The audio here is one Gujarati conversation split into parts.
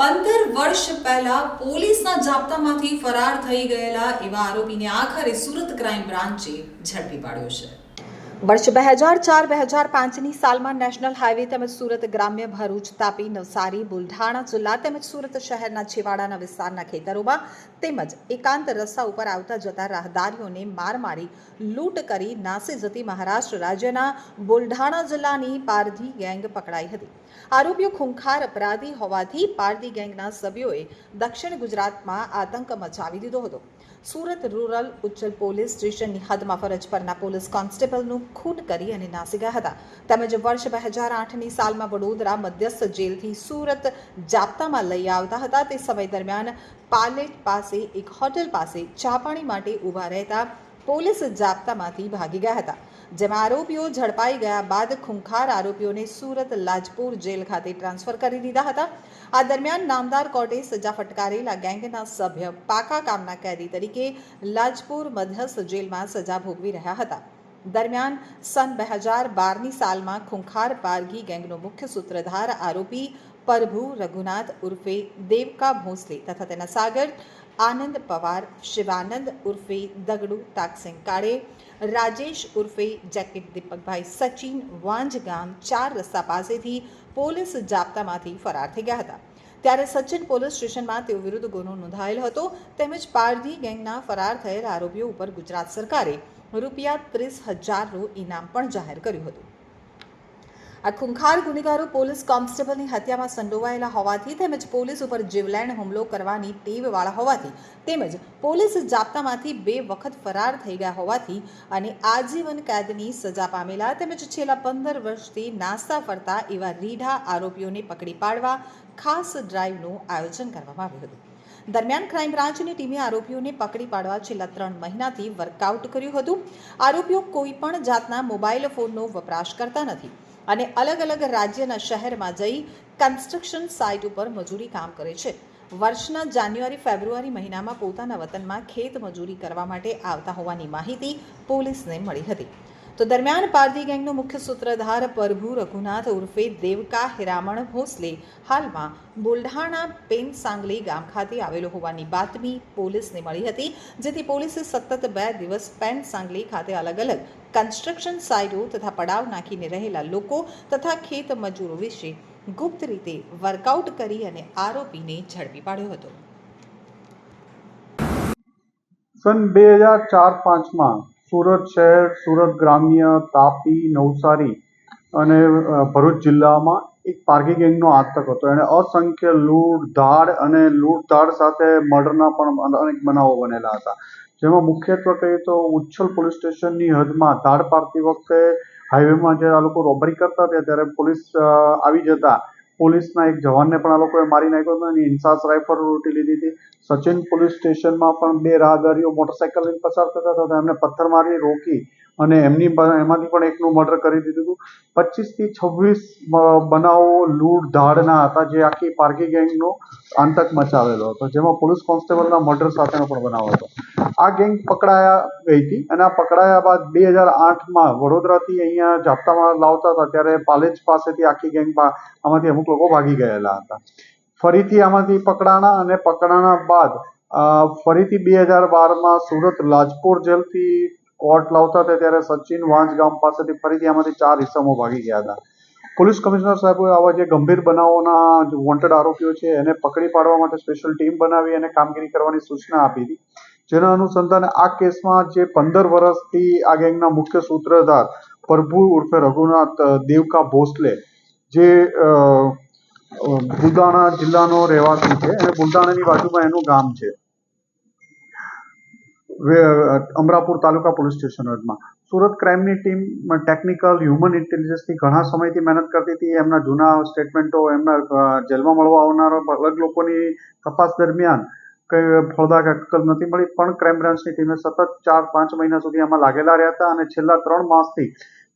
પંદર વર્ષ પહેલા પોલીસના જાપ્તામાંથી ફરાર થઈ ગયેલા એવા આરોપીને આખરે સુરત ક્રાઇમ બ્રાન્ચે ઝડપી પાડ્યો છે. વર્ષ બે હજાર ચાર, બે હજાર પાંચની સાલમાં નેશનલ હાઈવે તેમજ સુરત ગ્રામ્ય ભરૂચ તાપી નવસારી, બુલઢાણા જિલ્લા તેમજ સુરત શહેરના છેવાડાના વિસ્તારના ખેતરોમાં તેમજ એકાંત રસ્તા ઉપર આવતા જતા રાહદારીઓને માર મારી લૂંટ કરી નાસી જતી મહારાષ્ટ્ર રાજ્યના બુલઢાણા જિલ્લાની પારધી ગેંગ પકડાઈ હતી. આરોપીઓ ખૂંખાર અપરાધી હોવાથી પારદી ગેંગના સભ્યોએ દક્ષિણ ગુજરાતમાં આતંક મચાવી દીધો હતો. સુરત રૂરલ ઉચ્ચલ પોલીસ સ્ટેશનની હદમાં ફરજ પરના પોલીસ કોન્સ્ટેબલનું ખૂન કરી અને નાસી ગયા હતા. તેમજ વર્ષ બે હજાર આઠની સાલમાં વડોદરા મધ્યસ્થ જેલથી સુરત જાપ્તામાં લઈ આવતા હતા. તે સમય દરમિયાન પાલેટ પાસે એક હોટેલ પાસે ચા પાણી માટે ઊભા રહેતા પોલીસ જાપ્તામાંથી ભાગી ગયા હતા. જેમાં આરોપીઓ ઝડપાઈ ગયા બાદ ખૂંખાર આરોપીઓને સુરત લાજપુર જેલ ખાતે ટ્રાન્સફર કરી દીધા હતા. આ દરમિયાન નામદાર કોર્ટે સજા ફટકારેલા ગેંગના સભ્ય પાકા કામના કેદી તરીકે લાજપુર મધ્યસ્થ જેલમાં સજા ભોગવી રહ્યા હતા. દરમિયાન સન બે હજાર બારની સાલમાં ખૂંખાર પારગી ગેંગનો મુખ્ય સૂત્રધાર આરોપી પ્રભુ, રઘુનાથ, ઉર્ફે દેવકા ભોંસલે તથા તેના સાગર, આનંદ પવાર, શિવાનંદ ઉર્ફે દગડુ તાકસિંગ કાળે, રાજેશ ઉર્ફે જેકેટ દીપકભાઈ, સચિન વાંજ ગામ ચાર રસ્તા પાસેથી પોલીસ જાપ્તામાંથી ફરાર થઈ ગયા હતા. ત્યારે સચિન પોલીસ સ્ટેશનમાં તેઓ વિરુદ્ધ ગુનો નોંધાયેલ હતો. તેમજ પારધી ગેંગના ફરાર થયેલ આરોપીઓ ઉપર ગુજરાત સરકારે રૂપિયા ત્રીસ હજારનું ઇનામ પણ જાહેર કર્યું હતું. આ ખૂંખાર ગુનેગારો પોલીસ કોન્સ્ટેબલની હત્યામાં સંડોવાયેલા હોવાથી તેમજ પોલીસ ઉપર જીવલેણ હુમલો કરવાની ટેવવાળા હોવાથી તેમજ પોલીસ જાપ્તામાંથી બે વખત ફરાર થઈ ગયા હોવાથી અને આજીવન કેદની સજા પામેલા તેમજ છેલ્લા પંદર વર્ષથી નાસ્તા ફરતા એવા રીઢા આરોપીઓને પકડી પાડવા ખાસ ડ્રાઈવનું આયોજન કરવામાં આવ્યું હતું. દરમિયાન ક્રાઇમ બ્રાન્ચની ટીમે આરોપીઓને પકડી પાડવા છેલ્લા ત્રણ મહિનાથી વર્કઆઉટ કર્યું હતું. આરોપીઓ કોઈ પણ જાતના મોબાઈલ ફોનનો વપરાશ કરતા નથી. અને અલગ અલગ રાજ્યના શહેરમાં જઈ કન્સ્ટ્રક્શન સાઇટ ઉપર મજૂરી કામ કરે છે. વર્ષના જાન્યુઆરી, ફેબ્રુઆરી મહિનામાં પોતાના વતનમાં ખેત મજૂરી કરવા માટે આવતા હોવાની માહિતી પોલીસને મળી હતી. તો દરમિયાન પારધી ગેંગનો મુખ્ય સૂત્રધાર પ્રભુ રઘુનાથ ઉર્ફે દેવકા હિરામણ ભોસલે હાલમાં બુલઢાણા પેન સાંગલી ગામ ખાતે આવેલો હોવાની બાતમી પોલીસને મળી હતી, જેથી પોલીસે સતત બે દિવસ પેન સાંગલી ખાતે અલગ અલગ કન્સ્ટ્રક્શન સાઇટો તથા પડાવ નાખીને રહેલા લોકો તથા ખેત મજૂરો વિશે ગુપ્ત રીતે વર્કઆઉટ કરી અને આરોપીને ઝડપી પાડ્યો હતો. સન બે હજાર ચાર પાંચમાં સુરત શહેર, સુરત ગ્રામ્ય, તાપી, નવસારી અને ભરૂચ જિલ્લામાં એક પાર્કી ગેંગનો આતંક હતો. એણે અસંખ્ય લૂંટ ધાડ અને લૂંટ ધાડ સાથે મર્ડરના પણ અનેક બનાવો બનેલા હતા. જેમાં મુખ્યત્વે કહીએ તો ઉચ્છલ પોલીસ સ્ટેશનની હદમાં ધાડ પાડતી વખતે હાઈવેમાં જ્યારે આ લોકો રોબરી કરતા હતા ત્યારે પોલીસ આવી જતા. પોલીસના એક જવાનને પણ આ લોકોએ મારી નાખ્યો હતો અને ઇન્સાસ રાઇફલ લૂંટી લીધી હતી. સચિન પોલીસ સ્ટેશનમાં પણ બે રાહદારીઓ મોટરસાઇકલ લઈને પસાર થતા હતા એમને પથ્થર મારી રોકી અને એમની એમાંથી પણ એકનું મર્ડર કરી દીધું હતું. પચીસથી છવ્વીસ બનાવો લૂંટ ધાડના હતા જે આખી પારગી ગેંગનો આતંક મચાવેલો હતો, જેમાં પોલીસ કોન્સ્ટેબલના મર્ડર સાથેનો પણ બનાવ હતો. આ ગેંગ પકડાયા ગઈ હતી અને આ પકડાયા બાદ બે હજાર આઠમાં વડોદરાથી અહીંયા જાપ્તામાં લાવતા હતા ત્યારે પાલેજ પાસેથી આખી ગેંગમાં આમાંથી અમુક લોકો ભાગી ગયેલા હતા. ફરીથી આમાંથી પકડાણા અને પકડાણા બાદ ફરીથી બે હજાર બારમાં સુરત લાજપોર જેલથી કોર્ટ લાવતા હતા ત્યારે સચિન વાંજ ગામ પાસેથી ફરીથી આમાંથી ચાર ઇસમો ભાગી ગયા હતા. પોલીસ કમિશનર સાહેબ આવા જે ગંભીર બનાવોના વોન્ટેડ આરોપીઓ છે એને પકડી પાડવા માટે સ્પેશિયલ ટીમ બનાવી અને કામગીરી કરવાની સૂચના આપી હતી. જેના અનુસંધાને આ કેસમાં જે પંદર વર્ષથી આ ગેંગના મુખ્ય સૂત્રધાર પ્રભુ ઉર્ફે રઘુનાથ દેવકા ભોસલે જે અ, જિલ્લાનો રહેવાસી છે. અને બુલઢાણાની બાજુમાં એનું ગામ છે. અમરાપુર તાલુકા પોલીસ સ્ટેશન હદમાં સુરત ક્રાઇમની ટીમ ટેકનિકલ હ્યુમન ઇન્ટેલિજન્સની ઘણા સમયથી મહેનત કરતી હતી. એમના જૂના સ્ટેટમેન્ટો એમના જેલમાં મળવા આવનારા અલગ લોકોની તપાસ દરમિયાન કઈ ફળદાયક હકીકત નથી મળી, પણ ક્રાઇમ બ્રાન્ચની ટીમે સતત ચાર, પાંચ મહિના સુધી આમાં લાગેલા રહ્યા હતા અને છેલ્લા ત્રણ માસથી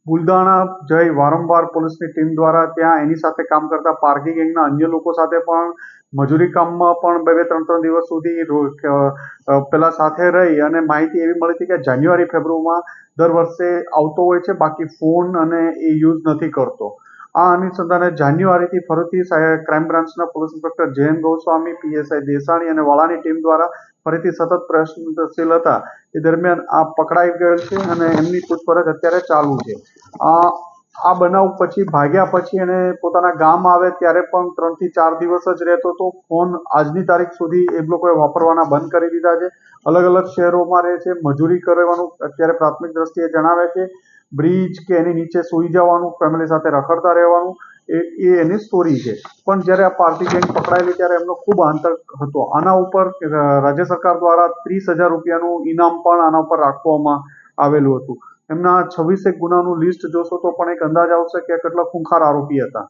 બુલદાણા જઈ વારંવાર પોલીસની ટીમ દ્વારા ત્યાં એની સાથે કામ કરતા પારકી ગેંગના અન્ય લોકો સાથે પણ મજૂરી કામમાં પણ બે બે, ત્રણ ત્રણ દિવસ સુધી પેલા સાથે રહી અને માહિતી એવી મળી હતી કે જાન્યુઆરી, ફેબ્રુઆરીમાં દર વર્ષે આવતો હોય છે, બાકી ફોન અને એ યુઝ નથી કરતો. આ અનુસંધાને જાન્યુઆરીથી ફરીથી ક્રાઇમ બ્રાન્ચના police inspector Jayant Goswami PSI Desani અને વાળાની ટીમ દ્વારા ફરીથી સતત પ્રયત્નશીલ હતા. એ દરમિયાન આ પકડાઈ ગયેલ છે અને એમની પૂછપરછ અત્યારે ચાલુ છે. આ આ બનાવ પછી ભાગ્યા પછી એને પોતાના ગામ આવે ત્યારે પણ ત્રણથી ચાર દિવસ જ રહેતો હતો ફોન આજની તારીખ સુધી એ લોકોએ વાપરવાના બંધ કરી દીધા છે. અલગ અલગ શહેરોમાં રહે છે, મજૂરી કરવાનું અત્યારે પ્રાથમિક દ્રષ્ટિએ જણાવે છે. બ્રિજ કે એની નીચે સૂઈ જવાનું, ફેમિલી સાથે રખડતા રહેવાનું, એ એ એની સ્ટોરી છે. પણ જ્યારે આ પાર્ટી ગેંગ પકડાયેલી ત્યારે એમનો ખૂબ આંતક હતો. આના ઉપર રાજ્ય સરકાર દ્વારા ત્રીસ હજાર રૂપિયાનું ઇનામ પણ આના ઉપર રાખવામાં આવેલું હતું. એમના છવ્વીસેક ગુનાનું લિસ્ટ જોશો તો પણ એક અંદાજ આવશે કે કેટલા ખૂંખાર આરોપી હતા.